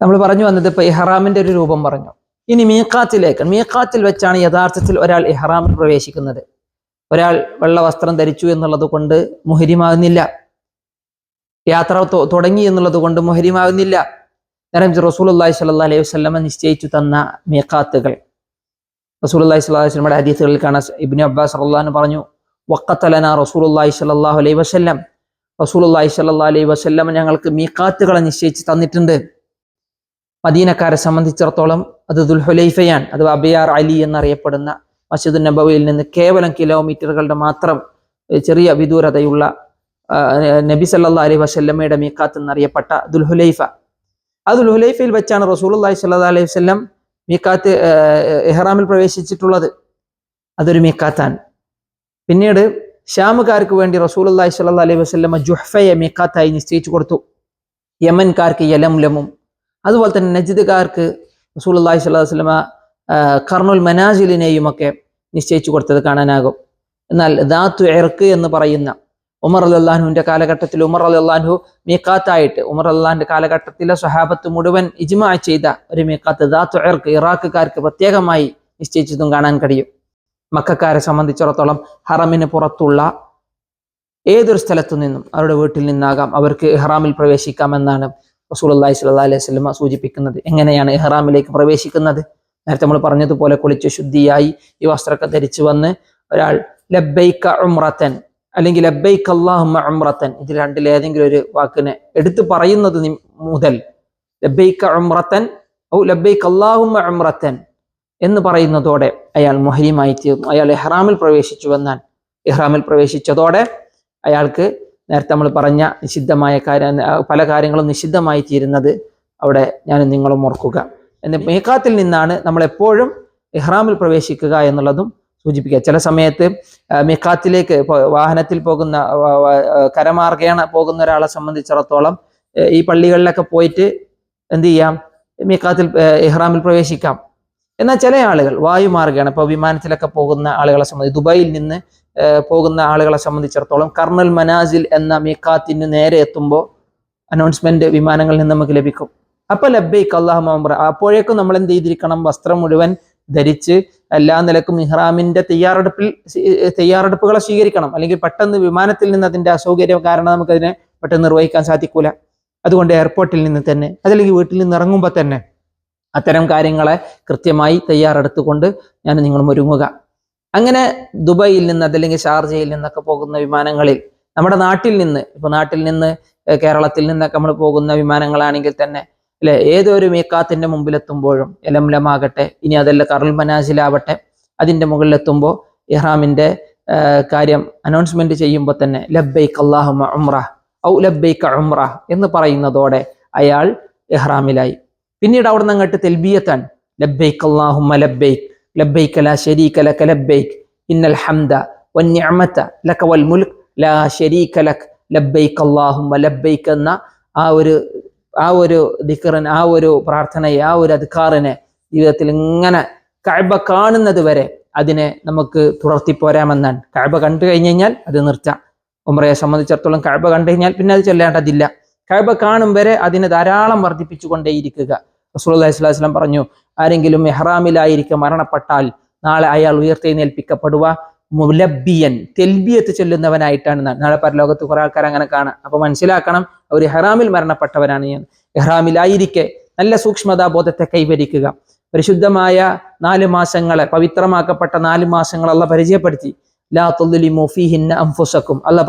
നമ്മൾ പറഞ്ഞു വന്നത് ഇപ്പൊ ഇഹ്റാമിന്റെ ഒരു രൂപം പറഞ്ഞു. ഇനി മീക്കാത്തിലേക്ക് മീക്കാത്തിൽ വെച്ചാണ് യഥാർത്ഥത്തിൽ ഒരാൾ ഇഹ്റാമിൽ പ്രവേശിക്കുന്നത്. ഒരാൾ വെള്ള വസ്ത്രം ധരിച്ചു എന്നുള്ളത് കൊണ്ട് മുഹരിമാകുന്നില്ല. യാത്ര തുടങ്ങി എന്നുള്ളത് കൊണ്ട് മുഹരിമാകുന്നില്ല. നേരം റസൂലുള്ളാഹി സ്വല്ലല്ലാഹി അലൈഹി വസല്ലമ നിശ്ചയിച്ചു തന്ന മീക്കാത്തുകൾ റസൂലുള്ളാഹി സ്വല്ലല്ലാഹി അലൈഹി വസല്ലമയുടെ ഹദീസുകളിൽ കാണാൻ ഇബ്നു അബ്ബാസ് അൻഹു പറഞ്ഞു വക്കത്തലന റസൂലുള്ളാഹി സല്ലാഹു അലൈഹി വസല്ലം. റസൂലുള്ളാഹി സല്ലാ അലൈഹി വസല്ലം ഞങ്ങൾക്ക് മീക്കാത്തുകളെ നിശ്ചയിച്ച് തന്നിട്ടുണ്ട്. മദീനക്കാരെ സംബന്ധിച്ചിടത്തോളം അത് ദുൽഹുലൈഫയാണ് അഥവാ അബിയാർ അലി എന്നറിയപ്പെടുന്ന മസ്ജിദ് നബവിയിൽ നിന്ന് കേവലം കിലോമീറ്ററുകളുടെ മാത്രം ചെറിയ വിദൂരതയുള്ള നബി സല്ലാ അലൈഹി വസല്ലമയുടെ മീക്കാത്ത് എന്നറിയപ്പെട്ട ദുൽഹുലൈഫ. ആ ദുൽഹുലൈഫയിൽ വെച്ചാണ് റസൂലുള്ളാഹി സല്ലാ അലൈഹി വസല്ലം മീക്കാത്ത് എഹ്റാമിൽ പ്രവേശിച്ചിട്ടുള്ളത്. അതൊരു മീക്കാത്താണ് പിന്നീട് ഷ്യാമുകാർക്ക് വേണ്ടി റസൂലുള്ളാഹി സല്ലാ അലൈഹി വസ്ല്ലമ്മ ജുഹ്ഫയെ മീക്കാത്തായി നിശ്ചയിച്ചു കൊടുത്തു. യമൻകാർക്ക് യലംലമും അതുപോലെ തന്നെ നജിദുകാർക്ക് റസൂലുള്ളാഹി അള്ളാഹി വസല്ലമ ആ, കർണുൽ മനാജിലിനെയും ഒക്കെ നിശ്ചയിച്ചു കൊടുത്തത് കാണാനാകും. എന്നാൽ ദാത്തു എർക്ക് എന്ന് പറയുന്ന ഉമർ അലി അള്ളാഹുവിന്റെ കാലഘട്ടത്തിൽ ഉമർ അലി അള്ളാഹു മീക്കാത്തായിട്ട് ഉമർ അള്ളാഹിന്റെ കാലഘട്ടത്തിലെ സ്വഹാബത്ത് മുഴുവൻ ഇജ്മാ ചെയ്ത ഒരു മീക്കാത്ത് ദാത്തു എർക്ക് ഇറാഖുകാർക്ക് പ്രത്യേകമായി നിശ്ചയിച്ചതും കാണാൻ കഴിയും. മക്കാരെ സംബന്ധിച്ചിടത്തോളം ഹറമിന് പുറത്തുള്ള ഏതൊരു സ്ഥലത്തു നിന്നും അവരുടെ വീട്ടിൽ നിന്നാകാം. അവർക്ക് ഇഹ്റാമിൽ പ്രവേശിക്കാമെന്നാണ് റസൂലുള്ളാഹി സ്വല്ലല്ലാഹി അലൈഹി സ്വലമ സൂചിപ്പിക്കുന്നത് എങ്ങനെയാണ് ഇഹ്റാമിലേക്ക് പ്രവേശിക്കുന്നത്? നേരത്തെ നമ്മൾ പറഞ്ഞതുപോലെ കുളിച്ച് ശുദ്ധിയായി ഈ വസ്ത്രമൊക്കെ ധരിച്ചു വന്ന് ഒരാൾ ലബ്ബൈക്ക ഉംറത്തൻ അല്ലെങ്കിൽ ലബ്ബൈക്ക് അല്ലാഹുമ്മ ഉംറത്തൻ ഇതിൽ രണ്ടിൽ ഏതെങ്കിലും ഒരു വാക്കിനെ എടുത്തു പറയുന്നത് മുതൽ ലബ്ബൈക്ക ഉംറത്തൻ ഔ ലബ്ബൈക്ക് അല്ലാഹുമ്മ ഉംറത്തൻ എന്ന് പറയുന്നതോടെ അയാൾ മുഹരിമായി തീർന്നു അയാൾ ഇഹ്റാമിൽ പ്രവേശിച്ചു വന്നാൽ ഇഹ്റാമിൽ പ്രവേശിച്ചതോടെ അയാൾക്ക് നേരത്തെ നമ്മൾ പറഞ്ഞ നിഷിദ്ധമായ കാര്യം പല കാര്യങ്ങളും നിഷിദ്ധമായി തീരുന്നത് അവിടെ ഞാൻ നിങ്ങളും ഓർക്കുക. എന്ന് മേക്കാത്തിൽ നിന്നാണ് നമ്മൾ എപ്പോഴും ഇഹ്റാമിൽ പ്രവേശിക്കുക എന്നുള്ളതും സൂചിപ്പിക്കുക. ചില സമയത്ത് മെക്കാത്തിലേക്ക് വാഹനത്തിൽ പോകുന്ന കരമാർഗേണ പോകുന്ന ഒരാളെ സംബന്ധിച്ചിടത്തോളം ഈ പള്ളികളിലൊക്കെ പോയിട്ട് എന്ത് ചെയ്യാം? മെക്കാത്തിൽ ഇഹ്റാമിൽ പ്രവേശിക്കാം. എന്നാൽ ചില ആളുകൾ വായുമാർഗമാണ് ഇപ്പോൾ വിമാനത്തിലൊക്കെ പോകുന്ന ആളുകളെ സംബന്ധിച്ച് ദുബായിൽ നിന്ന് പോകുന്ന ആളുകളെ സംബന്ധിച്ചിടത്തോളം കർണൽ മനാസിൽ എന്ന മീക്കാത്തിന് നേരെ എത്തുമ്പോൾ അനൗൺസ്മെന്റ് വിമാനങ്ങളിൽ നിന്ന് നമുക്ക് ലഭിക്കും. അപ്പൊ ലബ്ബൈക്ക് അള്ളാഹു മംബ്ര അപ്പോഴേക്കും നമ്മൾ എന്ത് ചെയ്തിരിക്കണം? വസ്ത്രം മുഴുവൻ ധരിച്ച് എല്ലാ നിലക്കും ഇഹ്റാമിന്റെ തയ്യാറെടുപ്പിൽ തയ്യാറെടുപ്പുകളെ സ്വീകരിക്കണം. അല്ലെങ്കിൽ പെട്ടെന്ന് വിമാനത്തിൽ നിന്ന് അതിന്റെ അസൗകര്യം കാരണം നമുക്കതിനെ പെട്ടെന്ന് നിർവഹിക്കാൻ സാധിക്കൂല. അതുകൊണ്ട് എയർപോർട്ടിൽ നിന്ന് തന്നെ അതല്ലെങ്കിൽ വീട്ടിൽ നിന്ന് ഇറങ്ങുമ്പോൾ തന്നെ അത്തരം കാര്യങ്ങളെ കൃത്യമായി തയ്യാറെടുത്തുകൊണ്ട് ഞാൻ നിങ്ങൾ ഒരുങ്ങുക. അങ്ങനെ ദുബായിൽ നിന്ന് അതല്ലെങ്കിൽ ഷാർജയിൽ നിന്നൊക്കെ പോകുന്ന വിമാനങ്ങളിൽ നമ്മുടെ നാട്ടിൽ നിന്ന് ഇപ്പൊ നാട്ടിൽ നിന്ന് കേരളത്തിൽ നിന്നൊക്കെ നമ്മൾ പോകുന്ന വിമാനങ്ങളാണെങ്കിൽ തന്നെ അല്ലെ ഏതൊരു മീക്കാത്തിന്റെ മുമ്പിലെത്തുമ്പോഴും എലംലമാകട്ടെ ഇനി അതല്ല കറൽ മനാസിലാവട്ടെ അതിന്റെ മുകളിലെത്തുമ്പോൾ ഇഹ്റാമിന്റെ കാര്യം അനൗൺസ്മെന്റ് ചെയ്യുമ്പോൾ തന്നെ ലബ്ബൈക്ക് അള്ളാഹുമ ഉംറ ഔ ലബ്ബൈക്ക് ഉംറ എന്ന് പറയുന്നതോടെ അയാൾ ഇഹ്റാമിലായി. പിന്നീട് അവിടെ നിന്ന് അങ്ങോട്ട് തെൽബിയത്താൻ ലബ്ബൈക്ക് അള്ളാഹുമ്മ ലബ്ബൈക്ക് ലബ്ബൈക്ക് ലാ ശരീക ലക ലബ്ബൈക്ക് ഇന്നൽ ഹംദ വന്നിഅമത ലക വൽ മുൽക്ക് ലാ ശരീക ലക് ലബ്ബൈക്ക് അള്ളാഹുമ്മ ലബ്ബൈക്ക് എന്ന ആ ഒരു ആ ഒരു ദിക്കറിന് ആ ഒരു പ്രാർത്ഥനയെ ആ ഒരു അധികാറിനെ ജീവിതത്തിൽ ഇങ്ങനെ കഅബ കാണുന്നത് വരെ അതിനെ നമുക്ക് തുടർത്തി പോരാമെന്നാണ്. കഅബ കണ്ടു കഴിഞ്ഞു കഴിഞ്ഞാൽ അത് നിർത്താം. ഉമ്രയെ സംബന്ധിച്ചിടത്തോളം കഅബ കണ്ടു കഴിഞ്ഞാൽ പിന്നെ അത് ചെല്ലേണ്ടതില്ല. കഅബ കാണും വരെ അതിനെ ധാരാളം വർദ്ധിപ്പിച്ചുകൊണ്ടേയിരിക്കുക. അലൈഹി വസല്ലം പറഞ്ഞു ആരെങ്കിലും എഹ്റാമിലായിരിക്കും മരണപ്പെട്ടാൽ നാളെ അയാൾ ഉയർത്തെഴുന്നേൽപ്പിക്കപ്പെടുക മുലബിയൻ തെൽബിയത്ത് ചെല്ലുന്നവനായിട്ടാണ് നാളെ പരലോകത്ത് കുറെ ആൾക്കാർ അങ്ങനെ കാണാം. അപ്പൊ മനസ്സിലാക്കണം അവർ ഇഹ്റാമിൽ മരണപ്പെട്ടവരാണ് ഞാൻ എഹ്റാമിലായിരിക്കെ നല്ല സൂക്ഷ്മതാബോധത്തെ കൈവരിക്കുക. പരിശുദ്ധമായ നാല് മാസങ്ങളെ പവിത്രമാക്കപ്പെട്ട നാല് മാസങ്ങൾ അല്ല പരിചയപ്പെടുത്തി. ലാ തുല്ലിമു മോഫിഹിന്ന അംഫുസക്കും അല്ല